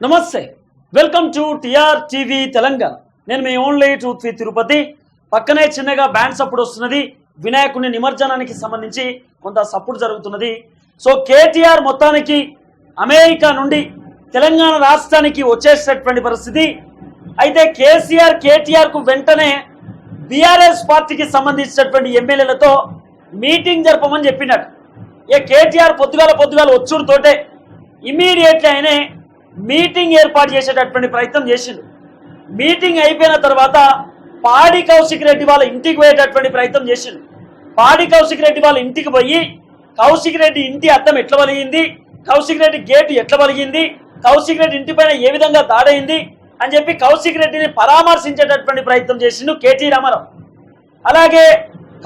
నమస్తే. Welcome to TR TV Telangana. నేను మీ ఓన్లీ ట్రూత్ వి తిరుపతి. పక్కనే చిన్నగా బ్యాండ్ సప్పుడు వస్తున్నది. వినాయకుని నిమజ్జనానికి సంబంధించి కొంత సప్పుడు జరుగుతున్నది. సో కేటీఆర్ మొత్తానికి అమెరికా నుండి తెలంగాణ రాష్ట్రానికి వచ్చేసేటటువంటి పరిస్థితి. అయితే కేసీఆర్ కేటీఆర్కు వెంటనే బీఆర్ఎస్ పార్టీకి సంబంధించినటువంటి ఎమ్మెల్యేలతో మీటింగ్ జరపమని చెప్పినట్టు ఏ కేటీఆర్ పొద్దుగాల పొద్దుగాల వచ్చుడుతోటే ఇమీడియట్లీ ఆయనే మీటింగ్ ఏర్పాటు చేసేటటువంటి ప్రయత్నం చేసిండు. మీటింగ్ అయిపోయిన తర్వాత పాడి కౌశిక్ రెడ్డి వాళ్ళ ఇంటికి పోయేటటువంటి ప్రయత్నం చేసిండు. పాడి కౌశిక్ రెడ్డి వాళ్ళ ఇంటికి పోయి కౌశిక్ రెడ్డి ఇంటి అద్దం ఎట్లా వలిగింది కౌశిక్ రెడ్డి గేటు ఎట్లా వలిగింది కౌశిక్ రెడ్డి ఇంటి పైన ఏ విధంగా దాడైంది అని చెప్పి కౌశిక్ రెడ్డిని పరామర్శించేటటువంటి ప్రయత్నం చేసిండు కేటీ రామారావు. అలాగే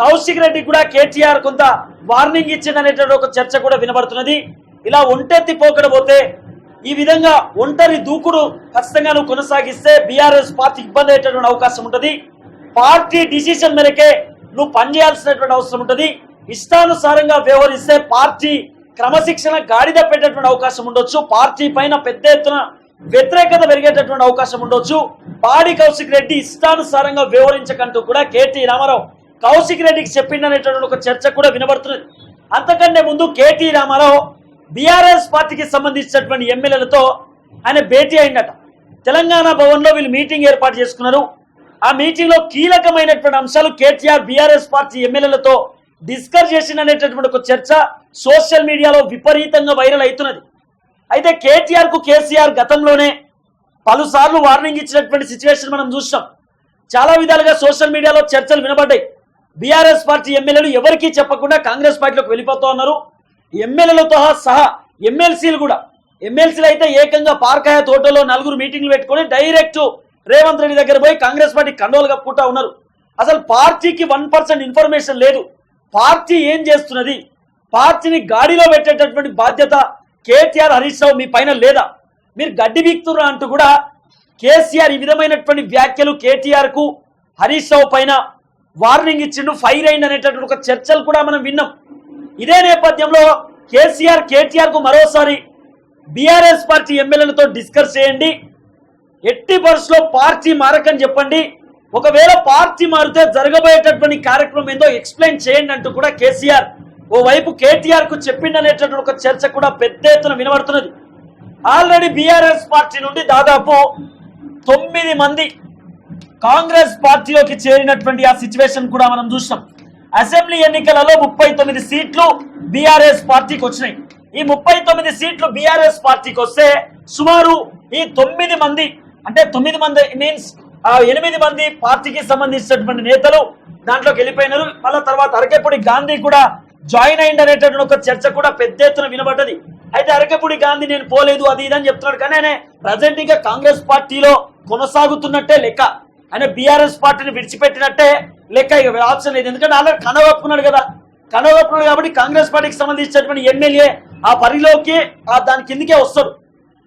కౌశిక్ రెడ్డి కూడా కేటీఆర్ కొంత వార్నింగ్ ఇచ్చిందనేటువంటి ఒక చర్చ కూడా వినబడుతున్నది. ఇలా ఒంటెత్తి పోకడపోతే ఈ విధంగా ఒంటరి దూకుడు ఖచ్చితంగా నువ్వు కొనసాగిస్తే బీఆర్ఎస్ పార్టీ ఇబ్బంది అయ్యేటటువంటి అవకాశం ఉంటుంది. పార్టీ డిసిషన్ మేరకే నువ్వు పనిచేయాల్సినటువంటి అవసరం ఉంటుంది. ఇష్టానుసారంగా వ్యవహరిస్తే పార్టీ క్రమశిక్షణ గాడిద పెట్టేటువంటి అవకాశం ఉండొచ్చు. పార్టీ పైన పెద్ద ఎత్తున వ్యతిరేకత పెరిగేటటువంటి అవకాశం ఉండొచ్చు. పాడి కౌశిక్ రెడ్డి ఇష్టానుసారంగా వ్యవహరించకంటూ కూడా కేటీ రామారావు కౌశిక్ రెడ్డికి చెప్పిండనేటటువంటి ఒక చర్చ కూడా వినబడుతున్నది అంతకంటే ముందు కేటీ రామారావు బీఆర్ఎస్ పార్టీకి సంబంధించినటువంటి ఎమ్మెల్యేలతో ఆయన భేటీ అయిందట తెలంగాణ భవన్లో వీళ్ళు మీటింగ్ ఏర్పాటు చేసుకున్నారు. ఆ మీటింగ్లో కీలకమైనటువంటి అంశాలు కేటీఆర్ బీఆర్ఎస్ పార్టీ ఎమ్మెల్యేలతో డిస్కస్ చేసిందనేటటువంటి ఒక చర్చ సోషల్ మీడియాలో విపరీతంగా వైరల్ అవుతున్నది. అయితే కేటీఆర్కు కేసీఆర్ గతంలోనే పలుసార్లు వార్నింగ్ ఇచ్చినటువంటి సిచ్యువేషన్ మనం చూసాం. చాలా విధాలుగా సోషల్ మీడియాలో చర్చలు వినబడ్డాయి. బీఆర్ఎస్ పార్టీ ఎమ్మెల్యేలు ఎవరికీ చెప్పకుండా కాంగ్రెస్ పార్టీలోకి వెళ్ళిపోతూ ఉన్నారు. ఎమ్మెల్యేలతో సహా ఎమ్మెల్సీలు కూడా. ఎమ్మెల్సీలు అయితే ఏకంగా పార్కాయ తోటలో నలుగురు మీటింగ్లు పెట్టుకొని డైరెక్ట్ రేవంత్ రెడ్డి దగ్గర పోయి కాంగ్రెస్ పార్టీ కండోలు కప్పుకుంటా ఉన్నారు. అసలు పార్టీకి వన్ పర్సెంట్ ఇన్ఫర్మేషన్ లేదు. పార్టీ ఏం చేస్తున్నది? పార్టీని గాడిలో పెట్టేటటువంటి బాధ్యత కేటీఆర్ హరీష్ రావు మీ పైన లేదా? మీరు గడ్డి బీక్తుర్రా అంటూ కూడా కేసీఆర్ ఈ విధమైనటువంటి వ్యాఖ్యలు కేటీఆర్కు హరీష్ రావు పైన వార్నింగ్ ఇచ్చిండు ఫైర్ అయింది అనేటటువంటి ఒక చర్చలు కూడా మనం విన్నాం. ఇదే నేపథ్యంలో కేసీఆర్ కేటీఆర్కు మరోసారి బీఆర్ఎస్ పార్టీ ఎమ్మెల్యేలతో డిస్కస్ చేయండి. ఎట్టి పరిస్థితుల్లో పార్టీ మారకని చెప్పండి. ఒకవేళ పార్టీ మారితే జరగబోయేటటువంటి కార్యక్రమం ఏందో ఎక్స్ప్లెయిన్ చేయండి అంటూ కూడా కేసీఆర్ ఓ వైపు కేటీఆర్కు చెప్పిండనేటటువంటి ఒక చర్చ కూడా పెద్ద ఎత్తున వినబడుతున్నది. ఆల్రెడీ బీఆర్ఎస్ పార్టీ నుండి దాదాపు తొమ్మిది మంది కాంగ్రెస్ పార్టీలోకి చేరినటువంటి ఆ సిచ్యువేషన్ కూడా మనం చూసాం అసెంబ్లీ ఎన్నికలలో ముప్పై తొమ్మిది సీట్లు బీఆర్ఎస్ పార్టీకి వచ్చినాయి. ఈ ముప్పై తొమ్మిది సీట్లు బీఆర్ఎస్ పార్టీకి వస్తే సుమారు ఈ తొమ్మిది మంది అంటే తొమ్మిది మంది మీన్స్ ఎనిమిది మంది పార్టీకి సంబంధించినటువంటి నేతలు దాంట్లోకి వెళ్ళిపోయినారు. మళ్ళా తర్వాత అరకెప్పుడు గాంధీ కూడా జాయిన్ అయింది అనేటటువంటి ఒక చర్చ కూడా పెద్ద ఎత్తున వినబడ్డది. అయితే అరకపూడి గాంధీ నేను పోలేదు అది ఇది అని చెప్తున్నాడు. కానీ ఆయన ప్రజెంట్ ఇంకా కాంగ్రెస్ పార్టీలో కొనసాగుతున్నట్టే లెక్క. ఆయన బీఆర్ఎస్ పార్టీని విడిచిపెట్టినట్టే లెక్క ఇక ఆప్షన్ లేదు. ఎందుకంటే ఆల్రెడీ కనగొప్పుకున్నాడు కదా. కనగొప్పుకున్నాడు కాబట్టి కాంగ్రెస్ పార్టీకి సంబంధించినటువంటి ఎమ్మెల్యే ఆ పరిలోకి ఆ దాని కిందకే వస్తాడు.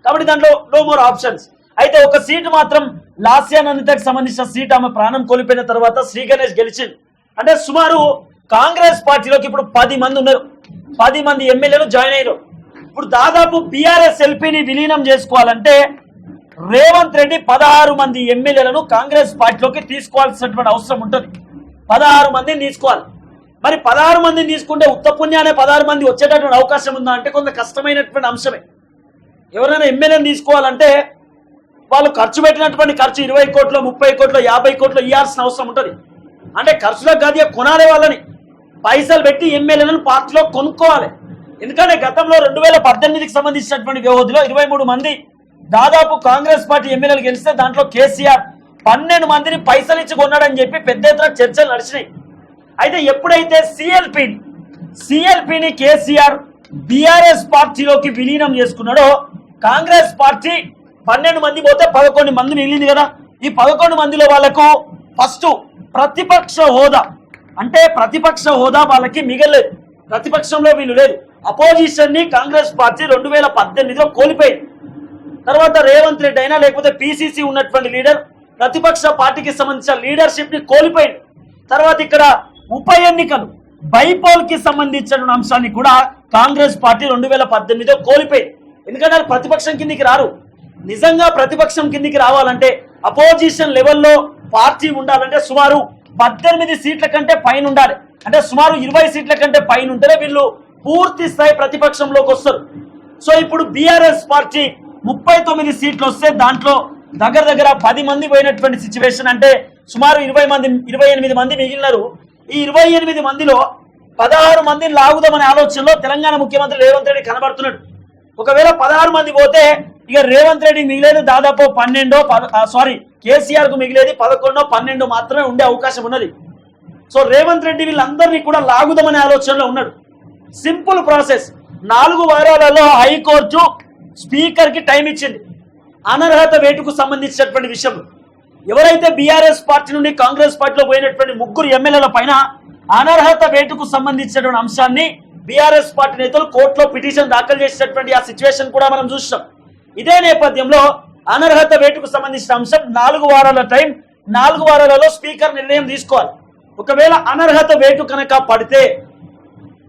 కాబట్టి దాంట్లో నో మోర్ ఆప్షన్స్ అయితే ఒక సీటు మాత్రం లాస్యానందితకు సంబంధించిన సీట్ ఆమె ప్రాణం కోల్పోయిన తర్వాత శ్రీ గణేష్ గెలిచింది అంటే సుమారు కాంగ్రెస్ పార్టీలోకి ఇప్పుడు పది మంది ఉన్నారు. పది మంది ఎమ్మెల్యేలు జాయిన్ అయ్యారు ఇప్పుడు దాదాపు బీఆర్ఎస్ ఎల్పీని విలీనం చేసుకోవాలంటే రేవంత్ రెడ్డి పదహారు మంది ఎమ్మెల్యేలను కాంగ్రెస్ పార్టీలోకి తీసుకోవాల్సినటువంటి అవసరం ఉంటుంది. పదహారు మందిని తీసుకోవాలి. మరి పదహారు మందిని తీసుకుంటే ఉత్తపుణ్యానే పదహారు మంది వచ్చేటటువంటి అవకాశం ఉందా? అంటే కొంత కష్టమైనటువంటి అంశమే. ఎవరైనా ఎమ్మెల్యేని తీసుకోవాలంటే వాళ్ళు ఖర్చు పెట్టినటువంటి ఖర్చు ఇరవై కోట్లు ముప్పై కోట్లు యాభై కోట్లు ఇవ్వాల్సిన అవసరం ఉంటుంది. అంటే ఖర్చులకు కాదు కొనాలి వాళ్ళని. పైసలు పెట్టి ఎమ్మెల్యేలను పార్టీలో కొనుక్కోవాలి. ఎందుకంటే గతంలో రెండు వేల పద్దెనిమిదికి సంబంధించినటువంటి వ్యవధిలో ఇరవై మూడు మంది దాదాపు కాంగ్రెస్ పార్టీ ఎమ్మెల్యేలు గెలిస్తే దాంట్లో కేసీఆర్ పన్నెండు మందిని పైసలు ఇచ్చి కొన్నాడని చెప్పి పెద్ద ఎత్తున చర్చలు నడిచినాయి. అయితే ఎప్పుడైతే సిఎల్పి సిఎల్పిని కేసీఆర్ బీఆర్ఎస్ పార్టీలోకి విలీనం చేసుకున్నాడో కాంగ్రెస్ పార్టీ పన్నెండు మంది పోతే పదకొండు మంది మిగిలింది కదా. ఈ పదకొండు మందిలో వాళ్ళకు ఫస్ట్ ప్రతిపక్ష హోదా అంటే ప్రతిపక్ష హోదా వాళ్ళకి మిగలేదు. ప్రతిపక్షంలో వీళ్ళు లేదు. అపోజిషన్ని కాంగ్రెస్ పార్టీ రెండు వేల పద్దెనిమిదిలో కోల్పోయింది. తర్వాత రేవంత్ రెడ్డి అయినా లేకపోతే పిసిసి ఉన్నటువంటి లీడర్ ప్రతిపక్ష పార్టీకి సంబంధించిన లీడర్షిప్ని కోల్పోయింది. తర్వాత ఇక్కడ ఉప ఎన్నికలు బైపోల్కి సంబంధించిన అంశాన్ని కూడా కాంగ్రెస్ పార్టీ రెండు వేల పద్దెనిమిదిలో కోల్పోయింది. ఎందుకంటే అది ప్రతిపక్షం కిందికి రారు. నిజంగా ప్రతిపక్షం కిందికి రావాలంటే అపోజిషన్ లెవెల్లో పార్టీ ఉండాలంటే సుమారు పద్దెనిమిది సీట్ల కంటే పైన ఉండాలి. అంటే సుమారు ఇరవై సీట్ల కంటే పైన ఉంటేనే వీళ్ళు పూర్తి స్థాయి ప్రతిపక్షంలోకి వస్తారు. సో ఇప్పుడు బీఆర్ఎస్ పార్టీ ముప్పై తొమ్మిది సీట్లు వస్తే దాంట్లో దగ్గర దగ్గర పది మంది పోయినటువంటి సిచ్యువేషన్ అంటే సుమారు ఇరవై మంది ఇరవై ఎనిమిది మంది మిగిలినారు. ఈ ఇరవై ఎనిమిది మందిలో పదహారు మందిని లాగుదామనే ఆలోచనలో తెలంగాణ ముఖ్యమంత్రి రేవంత్ రెడ్డి కనబడుతున్నాడు. ఒకవేళ పదహారు మంది పోతే ఇక రేవంత్ రెడ్డి మిగిలేదు దాదాపు పన్నెండో సారీ కేసీఆర్కు మిగిలేది పదకొండో పన్నెండో మాత్రమే ఉండే అవకాశం ఉన్నది. సో రేవంత్ రెడ్డి వీళ్ళందరినీ కూడా లాగుదామనే ఆలోచనలో ఉన్నాడు. Simple process. నాలుగు వారాలలో హైకోర్టు స్పీకర్కి టైం ఇచ్చింది. అనర్హత వేటుకు సంబంధించినటువంటి విషయం. ఎవరైతే బీఆర్ఎస్ పార్టీ నుండి కాంగ్రెస్ పార్టీలో పోయినటువంటి ముగ్గురు ఎమ్మెల్యేల పైన అనర్హత వేటుకు సంబంధించినటువంటి అంశాన్ని బీఆర్ఎస్ పార్టీ నేతలు కోర్టులో పిటిషన్ దాఖలు చేసినటువంటి ఆ సిచ్యువేషన్ కూడా మనం చూసినాం. ఇదే నేపథ్యంలో అనర్హత వేటుకు సంబంధించిన అంశం నాలుగు వారాల టైం నాలుగు వారాలలో స్పీకర్ నిర్ణయం తీసుకోవాలి. ఒకవేళ అనర్హత వేటు కనుక పడితే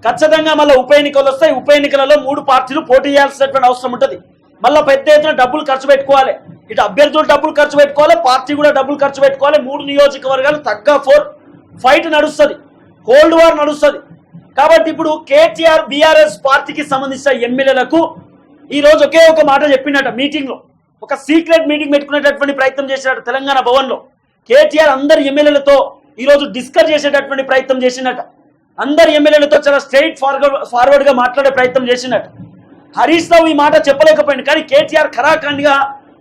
ఖచ్చితంగా మళ్ళీ ఉప ఎన్నికలు వస్తాయి. ఉప ఎన్నికలలో మూడు పార్టీలు పోటీ చేయాల్సినటువంటి అవసరం ఉంటుంది. మళ్ళీ పెద్ద ఎత్తున డబ్బులు ఖర్చు పెట్టుకోవాలి. ఇటు అభ్యర్థులు డబ్బులు ఖర్చు పెట్టుకోవాలి పార్టీ కూడా డబ్బులు ఖర్చు పెట్టుకోవాలి. మూడు నియోజకవర్గాలు తగ్గ ఫోర్ ఫైట్ నడుస్తుంది. కోల్డ్ వార్ నడుస్తుంది. కాబట్టి ఇప్పుడు కేటీఆర్ బీఆర్ఎస్ పార్టీకి సంబంధించిన ఎమ్మెల్యేలకు ఈ రోజు ఒకే ఒక మాట చెప్పినట్ట మీటింగ్లో ఒక సీక్రెట్ మీటింగ్ పెట్టుకునేటటువంటి ప్రయత్నం చేసినట్టు తెలంగాణ భవన్లో కేటీఆర్ అందరి ఎమ్మెల్యేలతో ఈరోజు డిస్కస్ చేసేటటువంటి ప్రయత్నం చేసినట్ట. అందరి ఎమ్మెల్యేలతో చాలా స్ట్రైట్ ఫార్వర్డ్ ఫార్వర్డ్గా మాట్లాడే ప్రయత్నం చేసినట్టు. హరీష్ రావు ఈ మాట చెప్పలేకపోయింది. కానీ కేటీఆర్ ఖరాఖండ్గా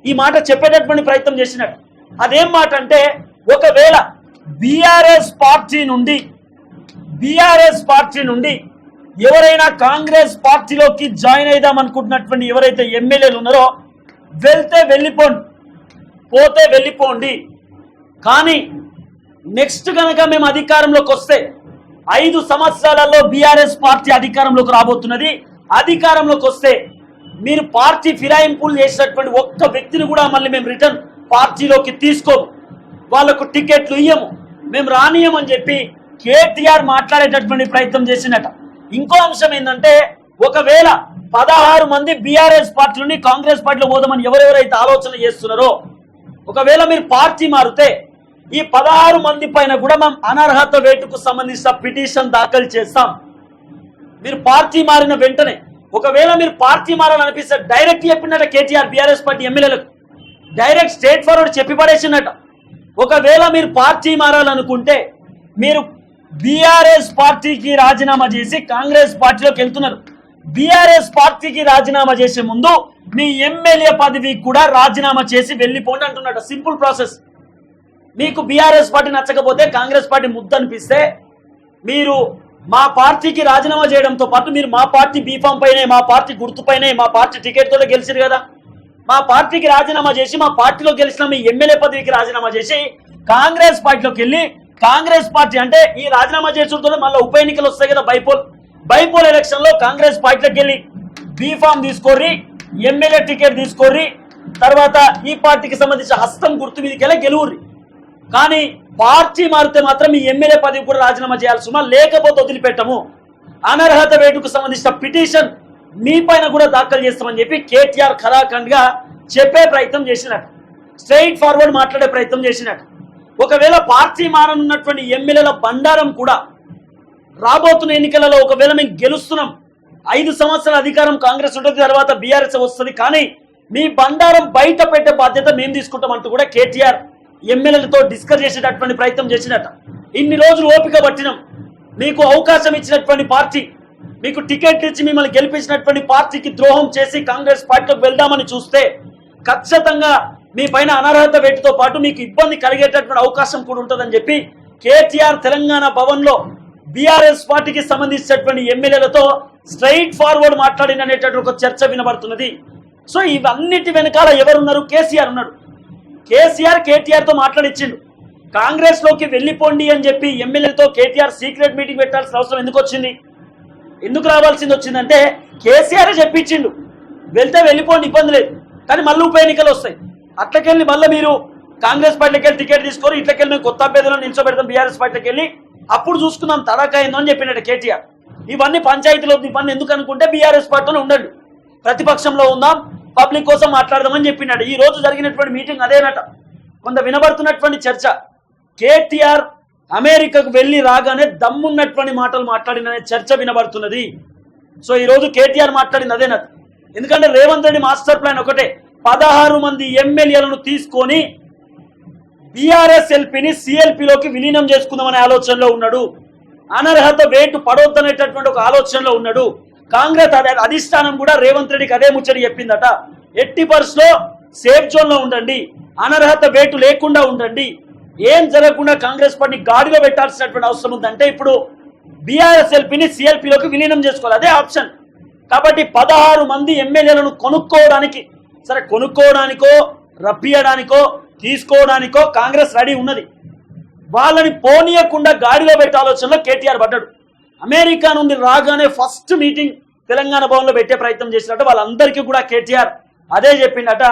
ఈ మాట చెప్పేటటువంటి ప్రయత్నం చేసినాడు. అదేం మాట అంటే ఒకవేళ బీఆర్ఎస్ పార్టీ నుండి బీఆర్ఎస్ పార్టీ నుండి ఎవరైనా కాంగ్రెస్ పార్టీలోకి జాయిన్ అయిదాం అనుకుంటున్నటువంటి ఎవరైతే ఎమ్మెల్యేలు ఉన్నారో వెళ్తే వెళ్ళిపోండి. పోతే వెళ్ళిపోండి. కానీ నెక్స్ట్ కనుక మేము అధికారంలోకి వస్తే ఐదు సంవత్సరాలలో బీఆర్ఎస్ పార్టీ అధికారంలోకి రాబోతున్నది అధికారంలోకి వస్తే మీరు పార్టీ ఫిరాయింపులు చేసినటువంటి ఒక్క వ్యక్తిని కూడా మళ్ళీ మేము రిటర్న్ పార్టీలోకి తీసుకోము. వాళ్ళకు టికెట్లు ఇయ్యము. మేము రానియమని చెప్పి కేటీఆర్ మాట్లాడేటటువంటి ప్రయత్నం చేసినట ఇంకో అంశం ఏంటంటే ఒకవేళ పదహారు మంది బీఆర్ఎస్ పార్టీ నుండి కాంగ్రెస్ పార్టీలో పోదామని ఎవరెవరైతే ఆలోచన చేస్తున్నారో ఒకవేళ మీరు పార్టీ మారితే ఈ పదహారు మంది పైన కూడా మేము అనర్హత వేటుకు సంబంధించిన పిటిషన్ దాఖలు చేస్తాం. మీరు పార్టీ మారిన వెంటనే ఒకవేళ మీరు పార్టీ మారాలనిపిస్తే డైరెక్ట్ చెప్పినట్ట కేటీఆర్ బీఆర్ఎస్ పార్టీ ఎమ్మెల్యేలకు. డైరెక్ట్ స్టేట్ ఫార్వర్డ్ చెప్పి పడేసినట్ట ఒకవేళ మీరు పార్టీ మారాలనుకుంటే మీరు బీఆర్ఎస్ పార్టీకి రాజీనామా చేసి కాంగ్రెస్ పార్టీలోకి వెళ్తున్నారు. బీఆర్ఎస్ పార్టీకి రాజీనామా చేసే ముందు మీ ఎమ్మెల్యే పదవి కూడా రాజీనామా చేసి వెళ్ళిపోండి అంటున్నట్టు. Simple process. మీకు బీఆర్ఎస్ పార్టీ నచ్చకపోతే కాంగ్రెస్ పార్టీ ముద్దనిపిస్తే మీరు మా పార్టీకి రాజీనామా చేయడంతో పాటు మీరు మా పార్టీ బీఫామ్ పైనే మా పార్టీ గుర్తుపైనే మా పార్టీ టికెట్ గెలిచారు కదా. మా పార్టీకి రాజీనామా చేసి మా పార్టీలో గెలిచిన మీ ఎమ్మెల్యే పదవికి రాజీనామా చేసి కాంగ్రెస్ పార్టీలోకి వెళ్ళి కాంగ్రెస్ పార్టీ అంటే ఈ రాజీనామా చేసుకుంటే మళ్ళీ ఉప ఎన్నికలు వస్తాయి కదా బైపోల్. బైపోల్ ఎలక్షన్లో కాంగ్రెస్ పార్టీలోకి వెళ్ళి బీఫామ్ తీసుకోర్రి ఎమ్మెల్యే టికెట్ తీసుకోర్రి తర్వాత ఈ పార్టీకి సంబంధించిన హస్తం గుర్తు మీదకి వెళ్ళి గెలువుర్రి. కానీ పార్టీ మారితే మాత్రం ఈ ఎమ్మెల్యే పదవి కూడా రాజీనామా చేయాల్సి సుమా లేకపోతే వదిలిపెట్టము. అనర్హత వేటుకు సంబంధించిన పిటిషన్ మీ పైన కూడా దాఖలు చేస్తామని చెప్పి కేటీఆర్ కళాఖండ్గా గా చెప్పే ప్రయత్నం చేసినట్టు స్ట్రైట్ ఫార్వర్డ్ మాట్లాడే ప్రయత్నం చేసినట్టు ఒకవేళ పార్టీ మారనున్నటువంటి ఎమ్మెల్యేల బండారం కూడా రాబోతున్న ఎన్నికలలో ఒకవేళ మేము గెలుస్తున్నాం ఐదు సంవత్సరాల అధికారం కాంగ్రెస్ ఉంటుంది తర్వాత బీఆర్ఎస్ వస్తుంది కానీ మీ బండారం బయట పెట్టే బాధ్యత మేము తీసుకుంటామంటూ కూడా కేటీఆర్ ఎమ్మెల్యేలతో డిస్కస్ చేసేటటువంటి ప్రయత్నం చేసినట. ఇన్ని రోజులు ఓపిక పట్టినాం. మీకు అవకాశం ఇచ్చినటువంటి పార్టీ మీకు టికెట్ ఇచ్చి మిమ్మల్ని గెలిపించినటువంటి పార్టీకి ద్రోహం చేసి కాంగ్రెస్ పార్టీలోకి వెళ్దామని చూస్తే ఖచ్చితంగా మీ పైన అనర్హత వేటితో పాటు మీకు ఇబ్బంది కలిగేటటువంటి అవకాశం కూడా ఉంటుందని చెప్పి కేటీఆర్ తెలంగాణ భవన్లో బీఆర్ఎస్ పార్టీకి సంబంధించినటువంటి ఎమ్మెల్యేలతో స్ట్రైట్ ఫార్వర్డ్ మాట్లాడిన అనేటటువంటి ఒక చర్చ వినబడుతున్నది. సో ఇవన్నిటి వెనకాల ఎవరున్నారు? కేసీఆర్ ఉన్నాడు. కేసీఆర్ కేటీఆర్తో మాట్లాడిచ్చిండు. కాంగ్రెస్లోకి వెళ్ళిపోండి అని చెప్పి ఎమ్మెల్యేలతో కేటీఆర్ సీక్రెట్ మీటింగ్ పెట్టాల్సిన అవసరం ఎందుకు వచ్చింది? ఎందుకు రావాల్సింది వచ్చిందంటే కేసీఆర్ చెప్పించిండు. వెళ్తే వెళ్ళిపోండి ఇబ్బంది లేదు. కానీ మళ్ళీ ఉప ఎన్నికలు వస్తాయి. అట్లకెళ్ళి మళ్ళీ మీరు కాంగ్రెస్ పార్టీకి వెళ్ళి టికెట్ తీసుకొని ఇట్లకెళ్ళి మేము కొత్త అభ్యర్థులను నిల్చోబెడతాం బీఆర్ఎస్ పార్టీకి వెళ్ళి. అప్పుడు చూసుకుందాం తడాకా అయిందో అని చెప్పినట్టు కేటీఆర్. ఇవన్నీ పంచాయతీలో ఇవన్నీ ఎందుకు అనుకుంటే బీఆర్ఎస్ పార్టీలో ఉండండి. ప్రతిపక్షంలో ఉందాం పబ్లిక్ కోసం మాట్లాడదామని చెప్పినాడు. ఈ రోజు జరిగినటువంటి మీటింగ్ అదేనట కొంత వినబడుతున్నటువంటి చర్చ. కేటీఆర్ అమెరికాకు వెళ్ళి రాగానే దమ్మున్నటువంటి మాటలు మాట్లాడిననే చర్చ వినబడుతున్నది. సో ఈరోజు కేటీఆర్ మాట్లాడింది అదేనట ఎందుకంటే రేవంత్ రెడ్డి మాస్టర్ ప్లాన్ ఒకటే. పదహారు మంది ఎమ్మెల్యేలను తీసుకొని బీఆర్ఎస్ ఎల్పీని సిఎల్పిలోకి విలీనం చేసుకుందామనే ఆలోచనలో ఉన్నాడు. అనర్హత వేటు పడొద్దనేటటువంటి ఒక ఆలోచనలో ఉన్నాడు. కాంగ్రెస్ అదే అధిష్టానం కూడా రేవంత్ రెడ్డికి అదే ముచ్చడి చెప్పిందట. ఎట్టి పరిస్థితిలో సేఫ్ జోన్లో ఉండండి. అనర్హత వేటు లేకుండా ఉండండి. ఏం జరగకుండా కాంగ్రెస్ పార్టీ గాడిలో పెట్టాల్సినటువంటి అవసరం ఉందంటే ఇప్పుడు బీఆర్ఎస్ ఎల్పీని సిఎల్పిలోకి విలీనం చేసుకోవాలి. అదే ఆప్షన్. కాబట్టి పదహారు మంది ఎమ్మెల్యేలను కొనుక్కోవడానికి సరే కొనుక్కోవడానికో రప్పియడానికో తీసుకోవడానికో కాంగ్రెస్ రెడీ ఉన్నది. వాళ్ళని పోనీయకుండా గాడిలో పెట్టే ఆలోచనలో కేటీఆర్ పడ్డాడు. అమెరికా నుండి రాగానే ఫస్ట్ మీటింగ్ తెలంగాణ భవన్లో పెట్టే ప్రయత్నం చేసినట్టు వాళ్ళందరికీ కూడా కేటీఆర్ అదే చెప్పిండట.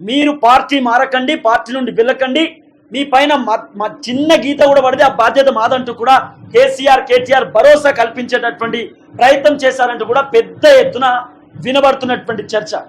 మీరు పార్టీ మారకండి పార్టీ నుండి వెళ్ళకండి. మీ పైన మా చిన్న గీత కూడా పడితే ఆ బాధ్యత మాదంటూ కూడా కేసీఆర్ కేటీఆర్ భరోసా కల్పించేటటువంటి ప్రయత్నం చేశారంటూ కూడా పెద్ద ఎత్తున వినబడుతున్నటువంటి చర్చ.